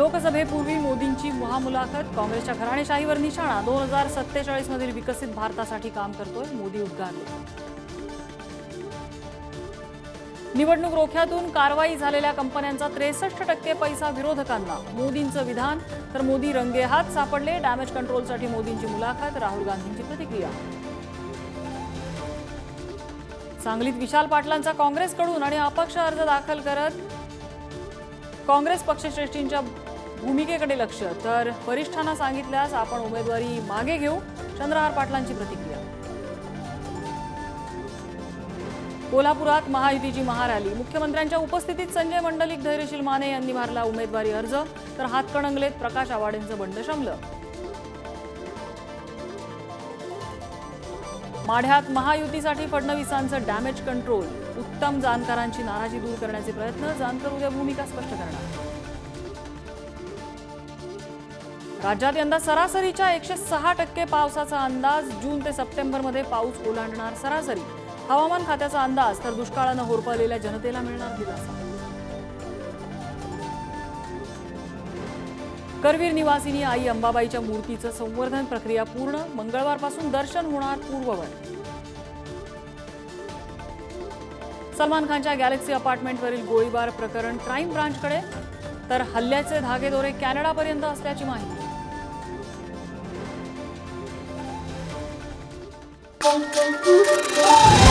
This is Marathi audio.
लोकसभेपूर्वी मोदींची महामुलाखत काँग्रेसच्या घराणेशाहीवर निशाणा दोन हजार सत्तेचाळीसमधील विकसित भारतासाठी काम करतोय मोदी उद्गारले निवडणूक रोख्यातून कारवाई झालेल्या कंपन्यांचा त्रेसष्ट टक्के पैसा विरोधकांना. मोदींचं विधान तर मोदी रंगेहात सापडले डॅमेज कंट्रोलसाठी मोदींची मुलाखत राहुल गांधींची प्रतिक्रिया. सांगलीत विशाल पाटलांचा काँग्रेसकडून आणि अपक्ष अर्ज दाखल करत काँग्रेस पक्षश्रेष्ठींच्या भूमिकेकडे लक्ष. तर वरिष्ठांना सांगितल्यास आपण उमेदवारी मागे घेऊ. चंद्रहार पाटलांची प्रतिक्रिया. कोल्हापुरात महायुतीची महारॅली. मुख्यमंत्र्यांच्या उपस्थितीत संजय मंडलिक धैर्यशील माने यांनी भरला उमेदवारी अर्ज. तर हातकणंगलेत प्रकाश आवाडेंचं बंड शमलं. माढ्यात महायुतीसाठी फडणवीसांचं डॅमेज कंट्रोल. उत्तम जानकारांची नाराजी दूर करण्याचे प्रयत्न. जानकर उद्या भूमिका स्पष्ट करणार. राज्यात यंदा सरासरीच्या एकशे सहा टक्के पावसाचा अंदाज. जून ते सप्टेंबरमध्ये पाऊस ओलांडणार सरासरी. हवामान खात्याचा अंदाज तर दुष्काळानं होरपळलेल्या जनतेला मिळणार दिलासा. करवीर निवासिनी आई अंबाबाईच्या मूर्तीचं संवर्धन प्रक्रिया पूर्ण. मंगळवारपासून दर्शन होणार पूर्ववत. सलमान खानच्या गॅलेक्सी अपार्टमेंटवरील गोळीबार प्रकरण क्राईम ब्रांचकडे. तर हल्ल्याचे धागेदोरे कॅनडापर्यंत असल्याची माहिती. Pum, pum, pum, pum.